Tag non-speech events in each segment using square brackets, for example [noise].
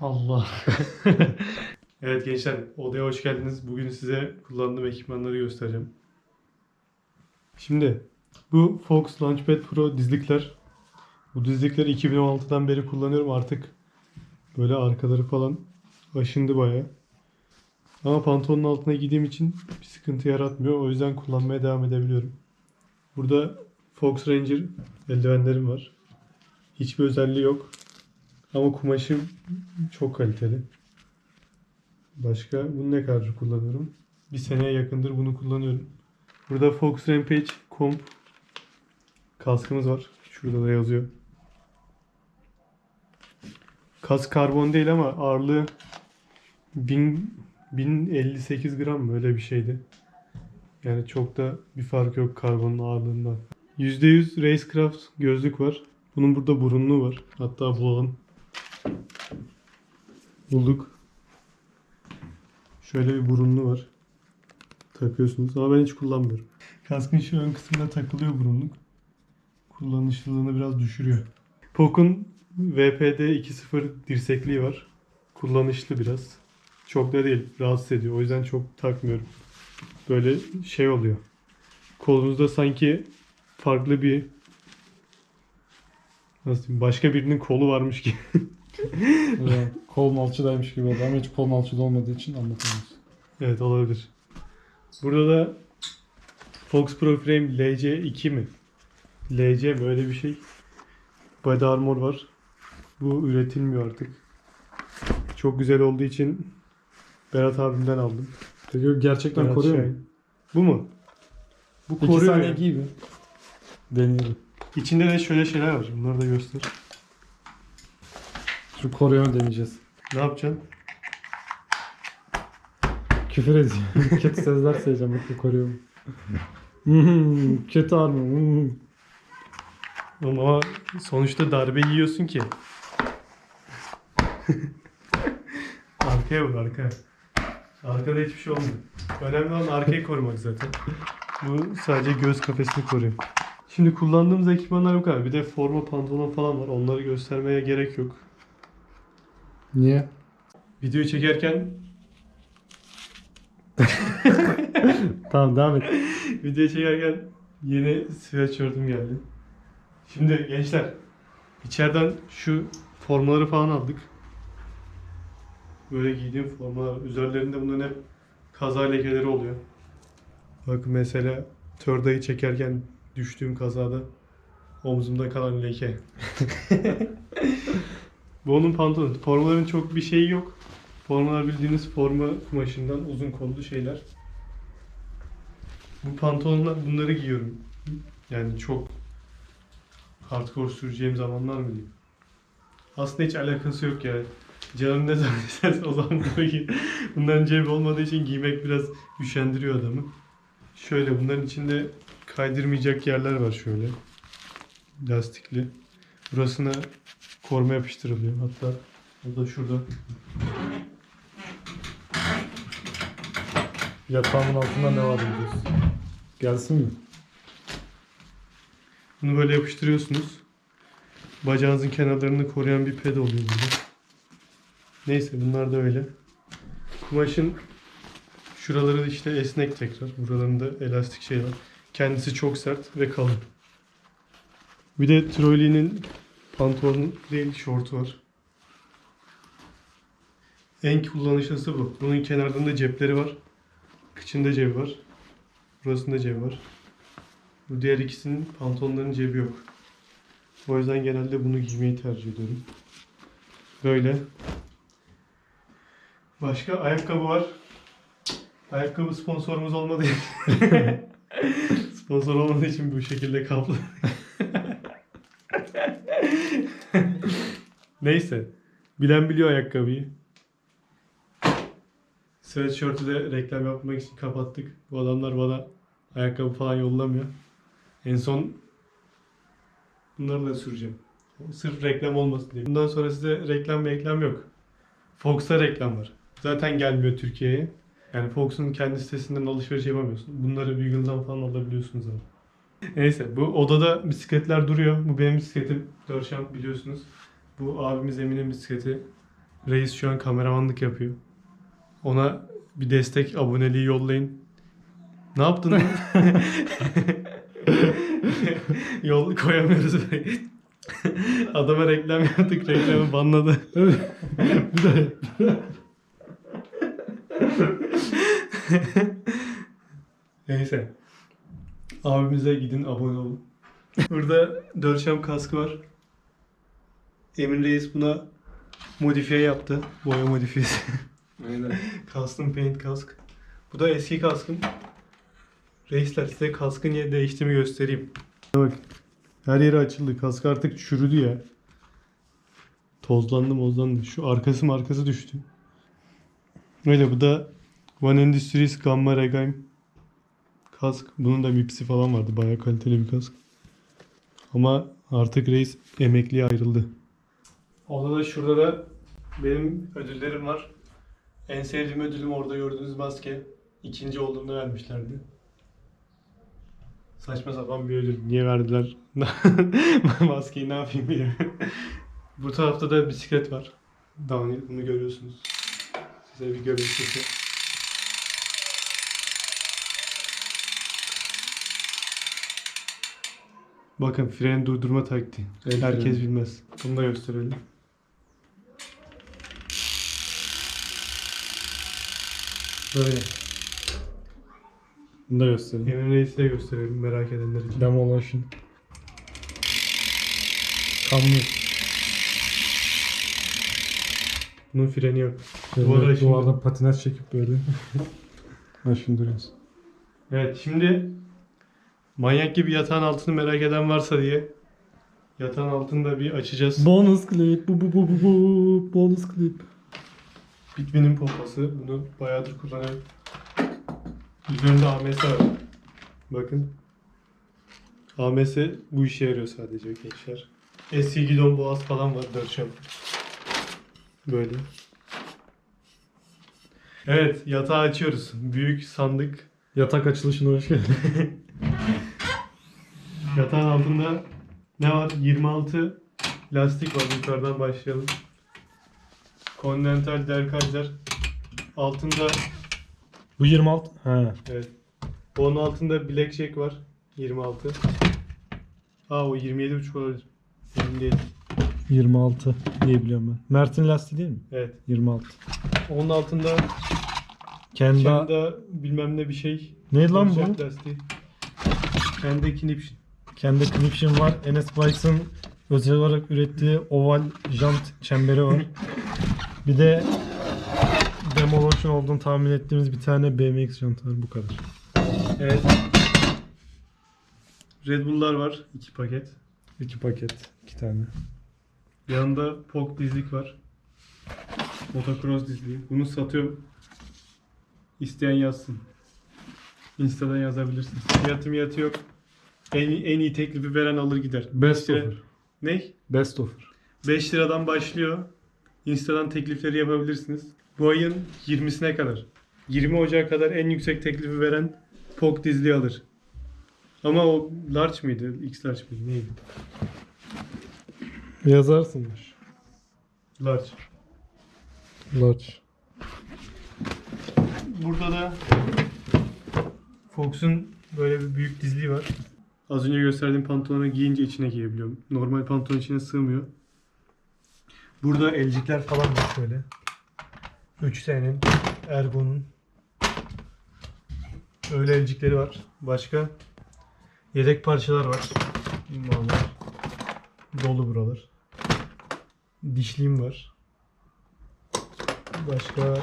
Allah. [laughs] evet gençler odaya hoş geldiniz. Bugün size kullandığım ekipmanları göstereceğim. Şimdi bu Fox Launchpad Pro dizlikler. Bu dizlikleri 2016'dan beri kullanıyorum artık. Böyle arkaları falan aşındı bayağı. Ama pantolonun altına giydiğim için bir sıkıntı yaratmıyor. O yüzden kullanmaya devam edebiliyorum. Burada Fox Ranger eldivenlerim var. Hiçbir özelliği yok. Ama kumaşı çok kaliteli. Başka bunu ne kadar kullanıyorum? Bir seneye yakındır bunu kullanıyorum. Burada Fox Rampage Comp kaskımız var. Şurada da yazıyor. Kask karbon değil ama ağırlığı 1000, 1058 gram mı öyle bir şeydi. Yani çok da bir fark yok karbonun ağırlığından. %100 Racecraft gözlük var. Bunun burada burunluğu var. Hatta bulalım. Bulduk. Şöyle bir burunlu var. Takıyorsunuz ama ben hiç kullanmıyorum. Kaskın şu ön kısmında takılıyor burunluk. Kullanışlılığını biraz düşürüyor. POC'un VPD 2.0 dirsekliği var. Kullanışlı biraz. Çok da değil. Rahatsız ediyor. O yüzden çok takmıyorum. Böyle şey oluyor. Kolunuzda sanki farklı bir nasıl diyeyim, başka birinin kolu varmış gibi. [laughs] Ya, kol malçıdaymış gibi oldu ama hiç kol malçıda olmadığı için anlatamıyoruz. Evet olabilir. Burada da Fox Pro Frame LC2 mi? LC mi öyle bir şey. Body armor var. Bu üretilmiyor artık. Çok güzel olduğu için Berat abimden aldım. Peki gerçekten Berat koruyor Şahin. mu? Bu mu? Bu İki koruyor saniye ya. giy bir. Deneyelim. İçinde de şöyle şeyler var. Bunları da göster. Şu koruyor deneyeceğiz. Ne yapacaksın? Küfür ediyor. [laughs] Kötü sözler söyleyeceğim. Bakın koruyor mu? Hmm, Kötü armor. hmm. Ama sonuçta darbe yiyorsun ki. [laughs] arkaya vur arkaya. Arkada hiçbir şey olmuyor. Önemli olan arkayı korumak zaten. Bu sadece göz kafesini koruyor. Şimdi kullandığımız ekipmanlar bu kadar. Bir de forma pantolon falan var. Onları göstermeye gerek yok. Niye? Videoyu çekerken [laughs] Tamam devam et. Video çekerken yeni sweatshirt'üm geldi. Şimdi gençler içeriden şu formaları falan aldık. Böyle giydiğim formalar. Üzerlerinde bunların hep kaza lekeleri oluyor. Bak mesela tördayı çekerken düştüğüm kazada omzumda kalan leke. [laughs] Bu onun pantolonu. Formaların çok bir şeyi yok. Formalar bildiğiniz forma kumaşından uzun kollu şeyler. Bu pantolonlar bunları giyiyorum. Yani çok hardcore süreceğim zamanlar mı diyeyim. Aslında hiç alakası yok yani. Canım ne zaman [laughs] isterse o zaman bunları giy. Bunların cebi olmadığı için giymek biraz üşendiriyor adamı. Şöyle bunların içinde kaydırmayacak yerler var şöyle. Lastikli. Burasına koruma yapıştırılıyor. Hatta o da şurada. Yatağımın altında ne var diyorsun. Gelsin mi? Bunu böyle yapıştırıyorsunuz. Bacağınızın kenarlarını koruyan bir ped oluyor burada. Neyse bunlar da öyle. Kumaşın şuraları işte esnek tekrar. Buralarında elastik şey var. Kendisi çok sert ve kalın. Bir de Trolley'nin pantolon değil şortu var. En kullanışlısı bu. Bunun kenarlarında cepleri var. Kıçında cebi var. Burasında cebi var. Bu diğer ikisinin pantolonların cebi yok. O yüzden genelde bunu giymeyi tercih ediyorum. Böyle. Başka ayakkabı var. Ayakkabı sponsorumuz olmadığı için. [laughs] Sponsor olmadığı için bu şekilde kaplı. [laughs] Neyse. Bilen biliyor ayakkabıyı. Sweatshirt'ü de reklam yapmak için kapattık. Bu adamlar bana ayakkabı falan yollamıyor. En son bunları da süreceğim. Sırf reklam olmasın diye. Bundan sonra size reklam reklam yok. Fox'a reklam var. Zaten gelmiyor Türkiye'ye. Yani Fox'un kendi sitesinden alışveriş yapamıyorsun. Bunları Beagle'dan falan alabiliyorsunuz ama. Neyse bu odada bisikletler duruyor. Bu benim bisikletim. Dörşamp biliyorsunuz. Bu abimiz Emin'in bisikleti. Reis şu an kameramanlık yapıyor. Ona bir destek aboneliği yollayın. Ne yaptın lan? [laughs] Yol koyamıyoruz. Adama reklam yaptık. Reklamı banladı. [laughs] bir daha. [laughs] Neyse. Abimize gidin abone olun. Burada Dörşem kaskı var. Emin Reis buna modifiye yaptı. Boya modifiyesi. Aynen. [laughs] Custom paint kask. Bu da eski kaskım. Reisler size kaskı niye değiştiğimi göstereyim. Bak. Her yeri açıldı. Kask artık çürüdü ya. Tozlandı mozlandı. Şu arkası markası düştü. Öyle bu da One Industries Gamma Regaim kask. Bunun da mipsi falan vardı. Bayağı kaliteli bir kask. Ama artık reis emekliye ayrıldı. Odada şurada da benim ödüllerim var. En sevdiğim ödülüm orada gördüğünüz maske. İkinci olduğumda vermişlerdi. Saçma sapan bir ödül. Niye verdiler? [laughs] Maskeyi ne yapayım diye. Bu tarafta da bisiklet var. Downhill bunu görüyorsunuz. Size bir görüntüsü. Bakın fren durdurma taktiği. El Herkes freni. bilmez. Bunu da gösterelim. Böyle. Bunu da göstereyim. Emin Reis'i de gösterelim merak edenler için. Demolition. Kanlı. Bunun freni yok. Şöyle Duvara şimdi- duvarda patinaj çekip böyle. [laughs] Aşındırıyoruz. Evet şimdi manyak gibi yatağın altını merak eden varsa diye yatağın altını da bir açacağız. Bonus clip. Bu bu bu bu bu. Bonus clip. Bitmenin pompası. Bunu bayağıdır kullanıyorum. Üzerinde AMS var. Bakın. AMS bu işe yarıyor sadece gençler. Eski gidon boğaz falan var dörçem. Böyle. Evet yatağı açıyoruz. Büyük sandık. Yatak açılışına hoş geldin. [laughs] Yatağın altında ne var? 26 lastik var. Yukarıdan başlayalım. Continental derkajlar. Altında Bu 26. He. Evet. Onun altında Blackjack var. 26. Aa o 27.5 olabilir. Emin değil. 26 diye biliyorum ben. Mert'in lastiği değil mi? Evet. 26. Onun altında Kendi Kenda bilmem ne bir şey. Ne lan bu? Olacak lastiği. Kendi Knipşin. Kendi Knipşin var. Enes Bikes'ın özel olarak ürettiği oval jant çemberi var. bir de Demolition olduğunu tahmin ettiğimiz bir tane BMX jant var. Bu kadar. Evet. Red Bull'lar var. 2 paket. İki paket. iki tane. Yanında POG dizlik var. Motocross dizliği. Bunu satıyorum. İsteyen yazsın. Insta'dan yazabilirsin. Fiyatı miyatı yok. En, en iyi teklifi veren alır gider. Best lira- offer. Ne? Best offer. 5 liradan başlıyor. Insta'dan teklifleri yapabilirsiniz. Bu ayın 20'sine kadar. 20 Ocak'a kadar en yüksek teklifi veren POG dizliği alır. Ama o large mıydı? X large mıydı? Neydi? Yazarsınlar. Large. Large. Burada da Fox'un böyle bir büyük dizliği var. Az önce gösterdiğim pantolonu giyince içine giyebiliyorum. Normal pantolon içine sığmıyor. Burada elcikler falan var şöyle. 3T'nin, Ergo'nun. Öyle elcikleri var. Başka yedek parçalar var. Vallahi dolu buralar. Dişliğim var. Başka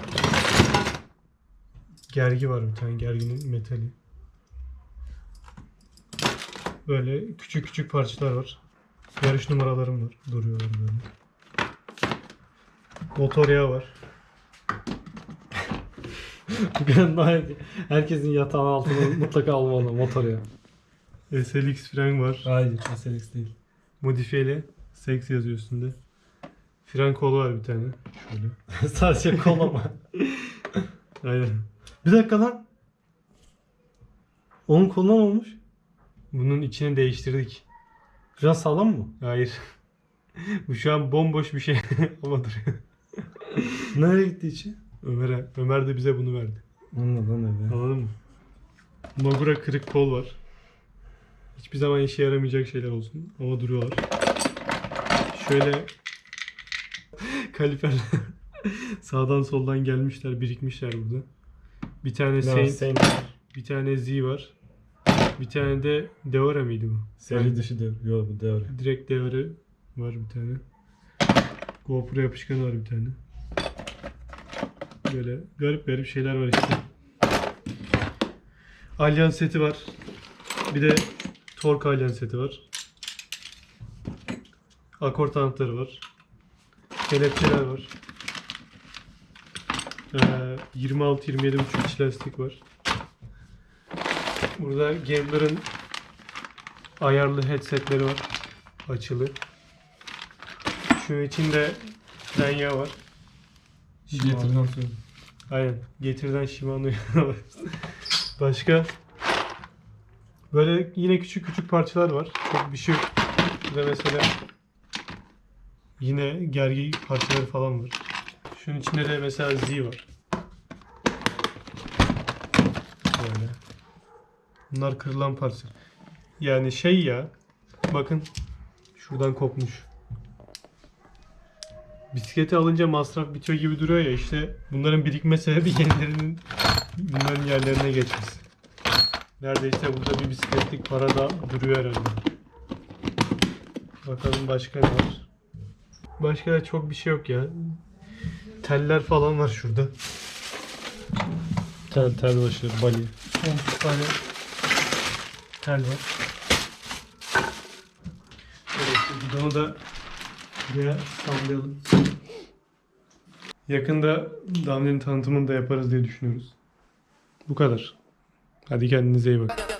gergi var bir tane gerginin metali. Böyle küçük küçük parçalar var. Yarış numaralarım var. Duruyorlar böyle. Motor yağı var. [laughs] Herkesin yatağın altına mutlaka almalı motor ya. SLX fren var. Hayır, SLX değil. Modifiyeli. Seks yazıyor üstünde. Fren kolu var bir tane. Şöyle. [laughs] Sadece kolama. [laughs] Aynen. bir dakika lan. Onun koluna olmuş? Bunun içini değiştirdik. Biraz sağlam mı? Hayır. [laughs] Bu şu an bomboş bir şey [laughs] ama duruyor. Nereye gitti içi? Ömer'e. Ömer de bize bunu verdi. Anladım öyle. Anladın mı? Nogura kırık kol var. Hiçbir zaman işe yaramayacak şeyler olsun ama duruyorlar. Şöyle [laughs] kaliferler sağdan soldan gelmişler, birikmişler burada. Bir tane Saint, bir tane Z var. Bir tane de Deora mıydı bu? seri dışı da yok bu devre. Direkt Deora var bir tane. GoPro yapışkanı var bir tane. Böyle garip garip şeyler var işte. Alyan seti var. Bir de Torque Alyan seti var. Akort anahtarı var. Kelepçeler var. Ee, 26-27.5 inç lastik var. Burada Gambler'ın ayarlı headsetleri var. Açılı. Şunun içinde Lenya var. Getirden sonra. Aynen. Getirden Shimano'yu. [laughs] Başka böyle yine küçük küçük parçalar var. Çok bir şey yok. Burada mesela yine gergi parçaları falan var. Şunun içinde de mesela Z var. Böyle. Bunlar kırılan parça. Yani şey ya. Bakın. Şuradan kopmuş. Bisikleti alınca masraf bitiyor gibi duruyor ya işte bunların birikme sebebi [laughs] yenilerinin bunların yerlerine geçmesi. Neredeyse burada bir bisikletlik para da duruyor herhalde. Bakalım başka ne var. Başka da çok bir şey yok ya. Teller falan var şurada. Tel tel başı bali. 30 tane tel var. Evet, bidonu da buraya sallayalım. Yakında Damle'nin tanıtımını da yaparız diye düşünüyoruz. Bu kadar. Hadi kendinize iyi bakın.